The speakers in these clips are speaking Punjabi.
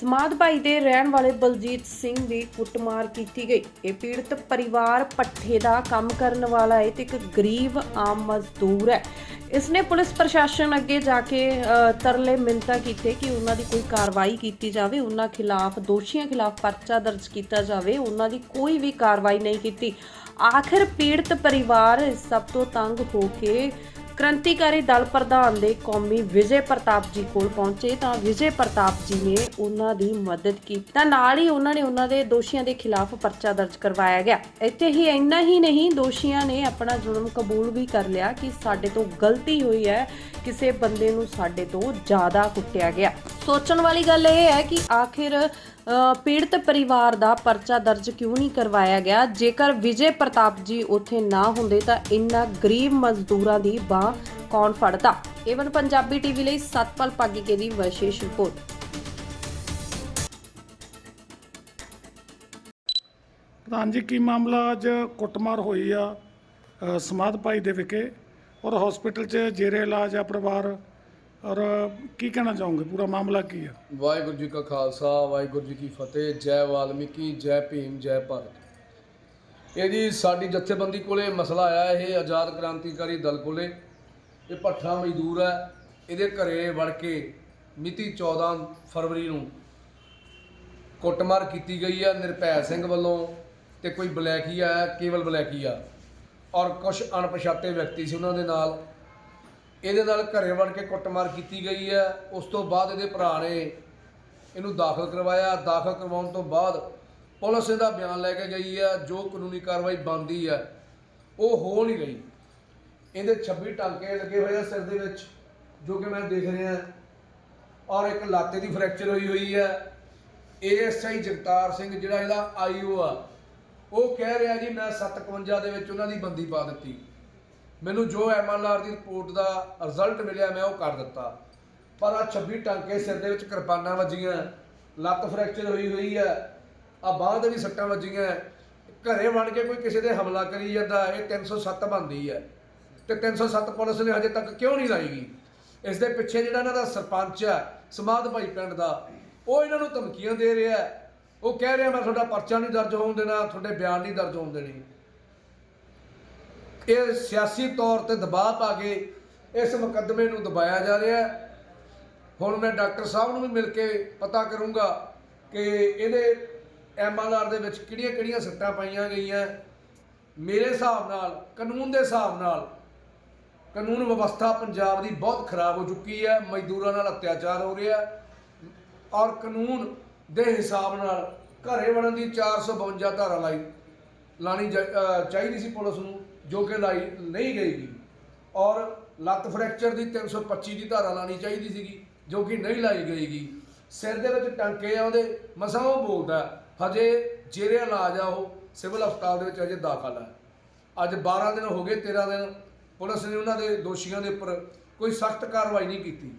ਸਮਾਧ ਭਾਈ ਦੇ ਰਹਿਣ ਵਾਲੇ ਬਲਜੀਤ ਸਿੰਘ ਦੀ ਕੁੱਟਮਾਰ ਕੀਤੀ ਗਈ। ਇਹ ਪੀੜਤ ਪਰਿਵਾਰ ਪੱਠੇ ਦਾ ਕੰਮ ਕਰਨ ਵਾਲਾ ਹੈ ਤੇ ਇੱਕ ਗਰੀਬ ਆਮ ਮਜ਼ਦੂਰ ਹੈ। ਇਸਨੇ ਪੁਲਿਸ ਪ੍ਰਸ਼ਾਸਨ ਅੱਗੇ ਜਾ ਕੇ ਤਰਲੇ ਮਿੰਤਾ ਕੀਤੇ ਕਿ ਉਹਨਾਂ ਦੀ ਕੋਈ ਕਾਰਵਾਈ ਕੀਤੀ ਜਾਵੇ। ਉਹਨਾਂ ਖਿਲਾਫ, ਦੋਸ਼ੀਆਂ ਖਿਲਾਫ ਪਰਚਾ ਦਰਜ ਕੀਤਾ ਜਾਵੇ। ਉਹਨਾਂ ਦੀ ਕੋਈ ਵੀ ਕਾਰਵਾਈ ਨਹੀਂ ਕੀਤੀ। ਆਖਿਰ ਪੀੜਤ ਪਰਿਵਾਰ ਸਭ ਤੋਂ ਤੰਗ ਹੋ ਕੇ ਕ੍ਰਾਂਤੀਕਾਰੀ ਦਲ ਪ੍ਰਧਾਨ ਦੇ ਕੌਮੀ ਵਿਜੇ ਪ੍ਰਤਾਪ ਜੀ ਕੋਲ ਪਹੁੰਚੇ ਤਾਂ ਵਿਜੇ ਪ੍ਰਤਾਪ ਜੀ ਨੇ ਉਹਨਾਂ ਦੀ ਮਦਦ ਕੀਤੀ। ਤਾਂ ਨਾਲ ਹੀ ਉਹਨਾਂ ਨੇ ਉਹਨਾਂ ਦੇ ਦੋਸ਼ੀਆਂ ਦੇ ਖਿਲਾਫ ਪਰਚਾ ਦਰਜ ਕਰਵਾਇਆ ਗਿਆ। ਇੱਥੇ ਹੀ ਇੰਨਾ ਹੀ ਨਹੀਂ, ਦੋਸ਼ੀਆਂ ਨੇ ਆਪਣਾ ਜੁਰਮ ਕਬੂਲ ਵੀ ਕਰ ਲਿਆ ਕਿ ਸਾਡੇ ਤੋਂ ਗਲਤੀ ਹੋਈ ਹੈ, ਕਿਸੇ ਬੰਦੇ ਨੂੰ ਸਾਡੇ ਤੋਂ ਜ਼ਿਆਦਾ ਕੁੱਟਿਆ ਗਿਆ। ਸੋਚਣ ਵਾਲੀ ਗੱਲ ਇਹ ਹੈ ਕਿ ਆਖਿਰ ਪੀੜਤ ਪਰਿਵਾਰ ਦਾ ਪਰਚਾ ਦਰਜ ਕਿਉਂ ਨਹੀਂ ਕਰਵਾਇਆ ਗਿਆ? ਜੇਕਰ ਵਿਜੇ ਪ੍ਰਤਾਪ ਜੀ ਉੱਥੇ ਨਾ ਹੁੰਦੇ ਤਾਂ ਇੰਨਾ ਗਰੀਬ ਮਜ਼ਦੂਰਾਂ ਦੀ ਬਾਹ ਕੌਣ ਫੜਦਾ? ਏਵਨ ਪੰਜਾਬੀ ਟੀਵੀ ਲਈ ਸਤਪਾਲ ਪਾਗੀਕੇ ਦੀ ਵਿਸ਼ੇਸ਼ ਰਿਪੋਰਟ। ਪ੍ਰਧਾਨ ਜੀ, ਕੀ ਮਾਮਲਾ ਅੱਜ ਕੁੱਟਮਾਰ ਹੋਈ ਆ ਸਮਾਧ ਭਾਈ ਦੇ ਵਿਖੇ? ਔਰ ਹਸਪੀਟਲ 'ਚ ਜੇਰੇ ਇਲਾਜ ਆ ਪਰਿਵਾਰ? ਔਰ ਕੀ ਕਹਿਣਾ ਚਾਹੋਗੇ? ਪੂਰਾ ਮਾਮਲਾ ਕੀ ਆ ਵਾਹਿਗੁਰੂ ਜੀ ਕਾ ਖਾਲਸਾ, ਵਾਹਿਗੁਰੂ ਜੀ ਕੀ ਫਤਿਹ, ਜੈ ਵਾਲਮੀਕੀ, ਜੈ ਭੀਮ, ਜੈ ਭਾਰਤ। ਇਹ ਜੀ ਸਾਡੀ ਜਥੇਬੰਦੀ ਕੋਲੇ ਮਸਲਾ ਆਇਆ, ਇਹ ਆਜ਼ਾਦ ਕ੍ਰਾਂਤੀਕਾਰੀ ਦਲ ਕੋਲੇ। ਇਹ ਭੱਠਾ ਮਜ਼ਦੂਰ ਹੈ, ਇਹਦੇ ਘਰੇ ਵੜ ਕੇ ਮਿਤੀ 14 ਫਰਵਰੀ ਨੂੰ ਕੁੱਟਮਾਰ ਕੀਤੀ ਗਈ ਹੈ ਨਿਰਭੈ ਸਿੰਘ ਵੱਲੋਂ ਤੇ ਕੋਈ ਬਲੈਕੀਆ ਕੇਵਲ ਬਲੈਕੀਆ ਔਰ ਕੁਝ ਅਣਪਛਾਤੇ ਵਿਅਕਤੀ ਸੀ ਉਹਨਾਂ ਦੇ ਨਾਲ। ਇਹਦੇ ਨਾਲ ਘਰੇ ਵੜ ਕੇ ਕੁੱਟਮਾਰ ਕੀਤੀ ਗਈ ਹੈ। ਉਸ ਤੋਂ ਬਾਅਦ ਇਹਦੇ ਭਰਾ ਨੇ ਇਹਨੂੰ ਦਾਖਲ ਕਰਵਾਇਆ। ਦਾਖਲ ਕਰਵਾਉਣ ਤੋਂ ਬਾਅਦ ਪੁਲਿਸ ਇਹਦਾ ਬਿਆਨ ਲੈ ਕੇ ਗਈ ਹੈ। ਜੋ ਕਾਨੂੰਨੀ ਕਾਰਵਾਈ ਬਣਦੀ ਹੈ, ਉਹ ਹੋ ਨਹੀਂ ਗਈ ਇਹਦੇ 26 ਟਾਂਕੇ ਲੱਗੇ ਹੋਏ ਆ ਸਿਰ ਦੇ ਵਿੱਚ, ਜੋ ਕਿ ਮੈਂ ਦੇਖ ਰਿਹਾ ਔਰ ਇੱਕ ਲਾਤੇ ਦੀ ਫ੍ਰੈਕਚਰ ਹੋਈ ਹੋਈ ਹੈ। ਏਐਸਆਈ ਜਗਤਾਰ ਸਿੰਘ ਜਿਹੜਾ ਇਹਦਾ ਆਈਓ ਆ, ਉਹ ਕਹਿ ਰਿਹਾ ਜੀ, ਮੈਂ 751 ਦੇ ਵਿੱਚ ਉਹਨਾਂ ਦੀ ਬੰਦੀ ਪਾ ਦਿੱਤੀ। ਮੈਨੂੰ ਜੋ ਐਮਐਲਆਰ ਦੀ ਰਿਪੋਰਟ ਦਾ ਰਿਜ਼ਲਟ ਮਿਲਿਆ, ਮੈਂ ਉਹ ਕਰ ਦਿੱਤਾ। ਪਰ ਆ 26 ਟਾਂਕੇ ਸਿਰ ਦੇ ਵਿੱਚ ਕਿਰਪਾਨਾਂ ਵੱਜੀਆਂ, ਲੱਤ ਫ੍ਰੈਕਚਰ ਹੋਈ ਹੋਈ ਹੈ ਆ ਬਾਂਹ ਦੇ ਵੀ ਸੱਟਾਂ ਵੱਜੀਆਂ। ਘਰੇ ਬਣ ਕੇ ਕੋਈ ਕਿਸੇ ਦੇ ਹਮਲਾ ਕਰੀ ਜਾਂਦਾ, ਇਹ 307 ਬਣਦੀ ਹੈ ਤੇ 307 ਪੁਲਿਸ ਨੇ ਹਜੇ ਤੱਕ ਕਿਉਂ ਨਹੀਂ ਲਾਈਗੀ ਇਸ ਦੇ ਪਿੱਛੇ ਜਿਹੜਾ ਇਹਨਾਂ ਦਾ ਸਰਪੰਚ ਹੈ ਸਮਾਧ ਭਾਈ ਪਿੰਡ ਦਾ, ਉਹ ਇਹਨਾਂ ਨੂੰ ਧਮਕੀਆਂ ਦੇ ਰਿਹਾ। ਉਹ ਕਹਿ ਰਿਹਾ, ਮੈਂ ਤੁਹਾਡਾ ਪਰਚਾ ਨਹੀਂ ਦਰਜ ਹੋਣ ਦੇਣਾ, ਤੁਹਾਡੇ ਬਿਆਨ ਨਹੀਂ ਦਰਜ ਹੋਣ ਦੇਣੇ। ਇਹ ਸਿਆਸੀ ਤੌਰ ਤੇ ਦਬਾਅ ਪਾ ਕੇ ਇਸ ਮੁਕੱਦਮੇ ਨੂੰ ਦਬਾਇਆ ਜਾ ਰਿਹਾ ਹੈ। ਹੁਣ ਮੈਂ ਡਾਕਟਰ ਸਾਹਿਬ ਨੂੰ ਵੀ ਮਿਲ ਕੇ ਪਤਾ ਕਰੂੰਗਾ ਕਿ ਇਹਦੇ ਐਮਐਲਆਰ ਦੇ ਵਿੱਚ ਕਿਹੜੀਆਂ-ਕਿਹੜੀਆਂ ਸੱਟਾਂ ਪਾਈਆਂ ਗਈਆਂ। ਮੇਰੇ ਹਿਸਾਬ ਨਾਲ, ਕਾਨੂੰਨ ਦੇ ਹਿਸਾਬ ਨਾਲ ਕਾਨੂੰਨ ਵਿਵਸਥਾ ਪੰਜਾਬ ਦੀ ਬਹੁਤ ਖਰਾਬ ਹੋ ਚੁੱਕੀ ਹੈ। ਮਜ਼ਦੂਰਾਂ ਨਾਲ ਅਤਿਆਚਾਰ ਹੋ ਰਿਹਾ ਔਰ ਕਾਨੂੰਨ ਦੇ ਹਿਸਾਬ ਨਾਲ ਘਰੇ ਵੜਨ ਦੀ 452 ਧਾਰਾ ਲਾਈ ਲਾਣੀ ਜਾ- ਅਹ ਚਾਹੀਦੀ ਸੀ ਪੁਲਿਸ ਨੂੰ। ਜੋ ਕਿ ਲਾਈ ਨਹੀਂ ਗਈਗੀ ਔਰ ਲੱਤ ਫ੍ਰੈਕਚਰ ਦੀ 325 ਦੀ ਧਾਰਾ ਲਾਣੀ ਚਾਹੀਦੀ ਸੀਗੀ, ਜੋ ਕਿ ਨਹੀਂ ਲਾਈ ਗਈਗੀ ਸਿਰ ਦੇ ਵਿੱਚ ਟਾਂਕੇ ਆ ਉਹਦੇ, ਮਸਾਂ ਉਹ ਬੋਲਦਾ, ਹਜੇ ਜੇਰੇ ਇਲਾਜ ਆ ਉਹ ਸਿਵਲ ਹਸਪਤਾਲ ਦੇ ਵਿੱਚ ਅਜੇ ਦਾਖਲ ਹੈ ਅੱਜ 12 ਦਿਨ ਹੋ ਗਏ 13 ਦਿਨ ਪੁਲਿਸ ਨੇ ਉਹਨਾਂ ਦੇ ਦੋਸ਼ੀਆਂ ਦੇ ਉੱਪਰ ਕੋਈ ਸਖਤ ਕਾਰਵਾਈ ਨਹੀਂ ਕੀਤੀ।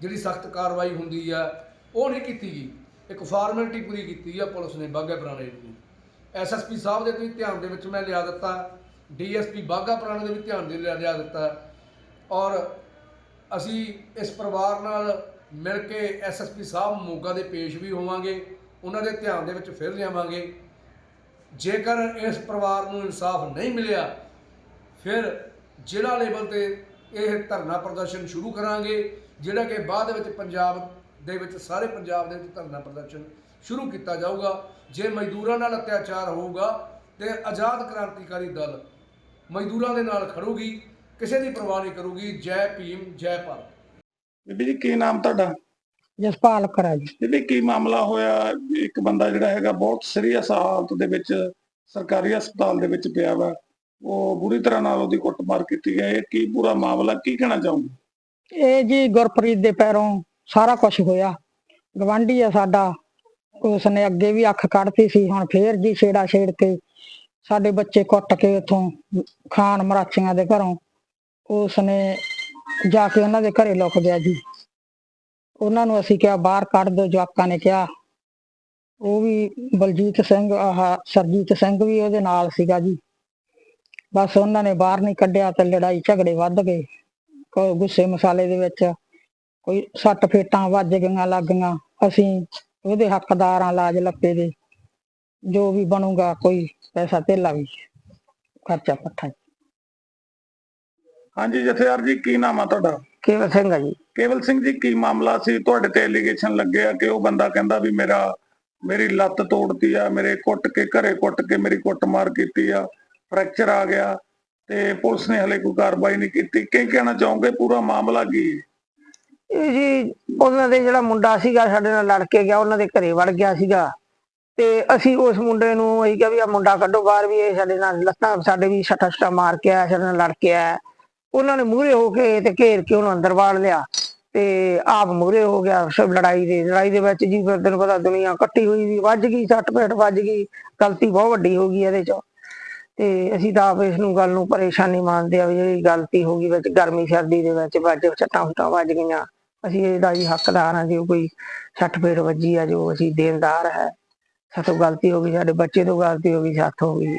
ਜਿਹੜੀ ਸਖਤ ਕਾਰਵਾਈ ਹੁੰਦੀ ਆ, ਉਹ ਨਹੀਂ ਕੀਤੀ ਗਈ। ਇੱਕ ਫਾਰਮੈਲਿਟੀ ਪੂਰੀ ਕੀਤੀ ਆ ਪੁਲਿਸ ਨੇ ਬਾਗਾ ਪੁਰਾਣੇ ਦੀ ਐਸਐਸਪੀ ਸਾਹਿਬ ਦੇ ਤੁਸੀਂ ਧਿਆਨ ਦੇ ਵਿੱਚ ਮੈਂ ਲਿਆ ਦਿੱਤਾ। ਡੀਐਸਪੀ ਬਾਗਾ ਪੁਰਾਣੇ ਦੇ ਵੀ ਧਿਆਨ ਦੇ ਲਿਆ ਲਿਆ ਦਿੱਤਾ ਔਰ ਅਸੀਂ ਇਸ ਪਰਿਵਾਰ ਨਾਲ ਮਿਲ ਕੇ ਐਸਐਸਪੀ ਸਾਹਿਬ ਮੋਗਾ ਦੇ ਪੇਸ਼ ਵੀ ਹੋਵਾਂਗੇ, ਉਹਨਾਂ ਦੇ ਧਿਆਨ ਦੇ ਵਿੱਚ ਫਿਰ ਲਿਆਵਾਂਗੇ। ਜੇਕਰ ਇਸ ਪਰਿਵਾਰ ਨੂੰ ਇਨਸਾਫ ਨਹੀਂ ਮਿਲਿਆ, ਫਿਰ ਜ਼ਿਲ੍ਹਾ ਲੈਵਲ ਤੇ ਇਹ ਧਰਨਾ ਪ੍ਰਦਰਸ਼ਨ ਸ਼ੁਰੂ ਕਰਾਂਗੇ, ਜਿਹੜਾ ਕਿ ਬਾਅਦ ਵਿੱਚ ਪੰਜਾਬ ਦੇ ਵਿੱਚ, ਸਾਰੇ ਪੰਜਾਬ ਦੇ ਵਿੱਚ ਧਰਨਾ ਪ੍ਰਦਰਸ਼ਨ ਸ਼ੁਰੂ ਕੀਤਾ ਜਾਊਗਾ। ਜੇ ਮਜ਼ਦੂਰਾਂ ਨਾਲ ਅਤਿਆਚਾਰ ਹੋਊਗਾ, ਤੇ ਆਜ਼ਾਦ ਕ੍ਰਾਂਤੀਕਾਰੀ ਦਲ ਮਜ਼ਦੂਰਾਂ ਦੇ ਨਾਲ ਖੜੂਗੀ ਕਿਸੇ ਦੀ ਪਰਵਾਹ ਨਹੀਂ ਕਰੂਗੀ। ਜੈ ਭੀਮ ਜੈ ਭਾਰਤ। ਬੀਬੀ ਜੀ ਕੀ ਨਾਮ ਤੁਹਾਡਾ? ਜਸਪਾਲ ਕਰਾ ਜੀ ਬੀਬੀ ਕੀ ਮਾਮਲਾ ਹੋਇਆ? ਇੱਕ ਬੰਦਾ ਜਿਹੜਾ ਹੈਗਾ ਬਹੁਤ ਸੀਰੀਅਸ ਹਾਲਤ ਦੇ ਵਿੱਚ ਸਰਕਾਰੀ ਹਸਪਤਾਲ ਦੇ ਵਿੱਚ ਪਿਆ ਵਾ। ਉਹ ਬੁਰੀ ਤਰ੍ਹਾਂ ਨਾਲ ਉਹਦੀ ਕੁੱਟਮਾਰ ਕੀਤੀ ਗਈ। ਇਹ ਕੀ ਪੂਰਾ ਮਾਮਲਾ? ਕੀ ਕਹਿਣਾ ਚਾਹੋਗੇ? ਇਹ ਜੀ ਗੁਰਪ੍ਰੀਤ ਦੇ ਪੈਰੋਂ ਸਾਰਾ ਕੁਝ ਹੋਇਆ। ਗਵਾਂਢੀ ਆ ਸਾਡਾ। ਉਸਨੇ ਅੱਗੇ ਵੀ ਅੱਖ ਕੱਢਤੀ ਸੀ। ਹੁਣ ਫੇਰ ਜੀ ਛੇੜਾ ਛੇੜ ਕੇ ਸਾਡੇ ਬੱਚੇ ਕੁੱਟ ਕੇ ਉਥੋਂ ਖਾਨ ਮਰਾਚੀਆਂ ਦੇ ਘਰੋਂ ਉਸਨੇ ਜਾ ਕੇ ਉਹਨਾਂ ਦੇ ਘਰੇ ਲੁਕ ਗਿਆ ਜੀ। ਉਹਨਾਂ ਨੂੰ ਅਸੀਂ ਕਿਹਾ, ਬਾਹਰ ਕੱਢ ਦਿਓ ਜਵਾਕਾਂ ਨੇ ਕਿਹਾ। ਉਹ ਵੀ ਬਲਜੀਤ ਸਿੰਘ, ਆਹ ਸਰਜੀਤ ਸਿੰਘ ਵੀ ਉਹਦੇ ਨਾਲ ਸੀਗਾ ਜੀ। ਬਸ ਉਹਨਾਂ ਨੇ ਬਾਹਰ ਨਹੀਂ ਕੱਢਿਆ ਤੇ ਲੜਾਈ ਝਗੜੇ ਵੱਧ ਗਏ। ਕੋਈ ਗੁੱਸੇ ਮਸਾਲੇ ਦੇ ਵਿੱਚ ਕੋਈ ਸੱਟ ਫੇਟਾਂ ਵੱਜ ਗਈਆਂ, ਲੱਗ ਅਸੀਂ ਉਹਦੇ ਹੱਕਦਾਰਾਂ ਲਾਜ ਲੱਪੇ ਦੇ। ਜੋ ਵੀ ਬਣੂਗਾ ਕੋਈ ਪੈਸਾ ਧੇਲਾ ਵੀ ਖਰਚਾ ਪੱਠਾ ਹਾਂਜੀ ਜਥੇਦਾਰ ਜੀ ਕੀ ਨਾਮ ਆ ਤੁਹਾਡਾ? ਕੇਵਲ ਸਿੰਘ ਆ ਜੀ। ਕੇਵਲ ਸਿੰਘ ਜੀ ਕੀ ਮਾਮਲਾ ਸੀ? ਤੁਹਾਡੇ ਤੇ ਐਲੀਗੇਸ਼ਨ ਲੱਗਿਆ ਕਿ ਉਹ ਬੰਦਾ ਕਹਿੰਦਾ ਵੀ ਮੇਰਾ ਮੇਰੀ ਲੱਤ ਤੋੜਤੀ ਆ ਮੇਰੇ ਕੁੱਟ ਕੇ ਘਰੇ ਕੁੱਟ ਕੇ ਮੇਰੀ ਕੁੱਟਮਾਰ ਕੀਤੀ ਆ ਫ੍ਰੈਕਚਰ ਆ ਗਿਆ ਤੇ ਪੁਲਿਸ ਨੇ ਹਲੇ ਕੋਈ ਕਾਰਵਾਈ ਨਹੀਂ ਕੀਤੀ। ਕੀ ਕਹਿਣਾ ਚਾਹੋਗੇ? ਪੂਰਾ ਮਾਮਲਾ ਕੀ ਇਹ ਜੀ ਉਹਨਾਂ ਦੇ ਜਿਹੜਾ ਮੁੰਡਾ ਸੀਗਾ ਸਾਡੇ ਨਾਲ ਲੜ ਕੇ ਗਿਆ ਉਹਨਾਂ ਦੇ ਘਰੇ ਵੜ ਗਿਆ ਸੀਗਾ। ਤੇ ਅਸੀਂ ਉਸ ਮੁੰਡੇ ਨੂੰ ਅਸੀਂ ਕਿਹਾ ਵੀ ਆ ਮੁੰਡਾ ਕੱਢੋ ਬਾਹਰ ਵੀ ਇਹ ਸਾਡੇ ਨਾਲ ਲੱਤਾਂ ਸਾਡੇ ਵੀ ਛੱਟਾ ਛੱਟਾ ਮਾਰ ਕੇ ਆਇਆ, ਸਾਡੇ ਨਾਲ ਲੜ ਕੇ ਆਇਆ। ਉਹਨਾਂ ਨੇ ਮੂਹਰੇ ਹੋ ਕੇ ਤੇ ਘੇਰ ਕੇ ਉਹਨੂੰ ਅੰਦਰ ਵਾੜ ਲਿਆ ਤੇ ਆਪ ਮੂਹਰੇ ਹੋ ਗਿਆ, ਸਭ ਲੜਾਈ ਦੇ ਲੜਾਈ ਦੇ ਵਿੱਚ ਜੀ ਫਿਰ ਤੈਨੂੰ ਪਤਾ ਦੁਨੀਆ ਕੱਟੀ ਹੋਈ ਵੀ ਵੱਜ ਗਈ ਸੱਟ ਪੇਟ ਵੱਜ ਗਈ, ਗਲਤੀ ਬਹੁਤ ਵੱਡੀ ਹੋ ਗਈ ਇਹਦੇ ਚ। ਤੇ ਅਸੀਂ ਤਾਂ ਆਪ ਇਸ ਨੂੰ ਗੱਲ ਨੂੰ ਪਰੇਸ਼ਾਨੀ ਮੰਨਦੇ ਆ ਵੀ ਜਿਹੜੀ ਗਲਤੀ ਹੋ ਗਈ ਵਿੱਚ ਗਰਮੀ, ਸਰਦੀ ਦੇ ਵਿੱਚ ਵੱਜ ਛੱਟਾਂ ਹੁੱਟਾਂ ਵੱਜ ਗਈਆਂ। ਅਸੀਂ ਇਹਦਾ ਜੀ ਹੱਕਦਾਰ ਆ ਜੇ ਕੋਈ ਸੱਟ ਪੇਟ ਵੱਜੀ ਆ, ਜੋ ਅਸੀਂ ਦੇਣਦਾਰ ਹੈ। ਸਾਥੋਂ ਗਲਤੀ ਹੋ ਗਈ ਸਾਡੇ ਬੱਚੇ ਤੋਂ ਗਲਤੀ ਹੋ ਗਈ ਸਾਥੋਂ ਹੋ ਗਈ।